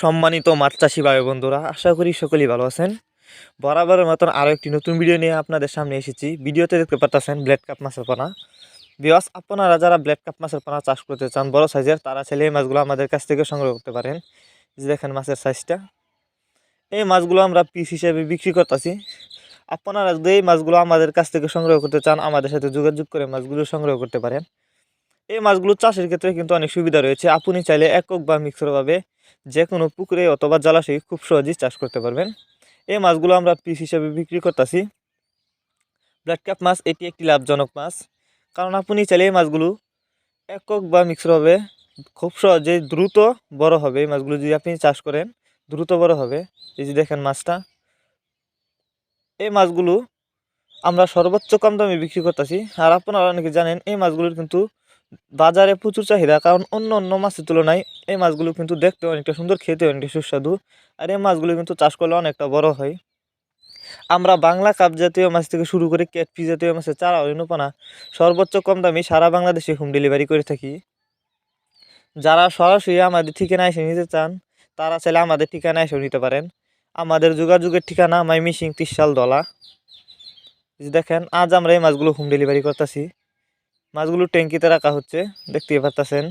সম্মানিত মাছ চাষি ভাই বন্ধুরা, আশা করি সকলেই ভালো আছেন। বরাবরের মতন আরও একটি নতুন ভিডিও নিয়ে আপনাদের সামনে এসেছি। ভিডিওতে দেখতে পাচ্ছেন ব্লেড কাপ মাছের পোনা। বিয়াস আপনারা যারা ব্লেড কাপ মাছের পোনা চাষ করতে চান, বড় সাইজের তারা ছেলে এই মাছগুলো আমাদের কাছ থেকে সংগ্রহ করতে পারেন। যে দেখেন মাছের সাইজটা এই মাছগুলো আমরা পিস হিসেবে বিক্রি করতেছি। আপনারা যদি এই মাছগুলো আমাদের কাছ থেকে সংগ্রহ করতে চান, আমাদের সাথে যোগাযোগ করে মাছগুলো সংগ্রহ করতে পারেন। এই মাছগুলো চাষের ক্ষেত্রে কিন্তু অনেক সুবিধা রয়েছে। আপনি চাইলে একক বা মিক্সরভাবে যে কোনো পুকুরে অথবা জলাশয়ে খুব সহজেই চাষ করতে পারবেন। এই মাছগুলো আমরা পিস হিসেবে বিক্রি করতেছি। ব্লাড ক্যাপ মাছ, এটি একটি লাভজনক মাছ। কারণ আপনি চাইলে এই মাছগুলো একক বা মিক্সরভাবে খুব সহজেই দ্রুত বড় হবে। এই মাছগুলো যদি আপনি চাষ করেন, দ্রুত বড় হবে। এই যে দেখেন মাছটা। এই মাছগুলো আমরা সর্বোচ্চ কম দামে বিক্রি করতেছি। আর আপনারা অনেকে জানেন, এই মাছগুলোর কিন্তু বাজারে প্রচুর চাহিদা, কারণ অন্য অন্য মাছের তুলনায় এই মাছগুলো কিন্তু দেখতে অনেকটা সুন্দর খেতে অনেকটা সুস্বাদু, আর এই মাছগুলো কিন্তু চাষ করলে অনেকটা বড় হয়। আমরা বাংলা কাপ জাতীয় মাছ থেকে শুরু করে ক্যাটফি জাতীয় মাছের চারা অনুপানা সর্বোচ্চ কম দামে সারা বাংলাদেশে হোম ডেলিভারি করে থাকি। যারা সরাসরি আমাদের ঠিকানা এসে নিতে চান, তারা চাইলে আমাদের ঠিকানা এসেও নিতে পারেন। আমাদের যোগাযোগের ঠিকানা মাইমিসিং তিরশাল দলা। দেখেন, আজ আমরা এই মাছগুলো হোম ডেলিভারি করতেছি। মাছগুলো ট্যাঙ্কিতে রাখা হচ্ছে দেখতে পারতেছেন।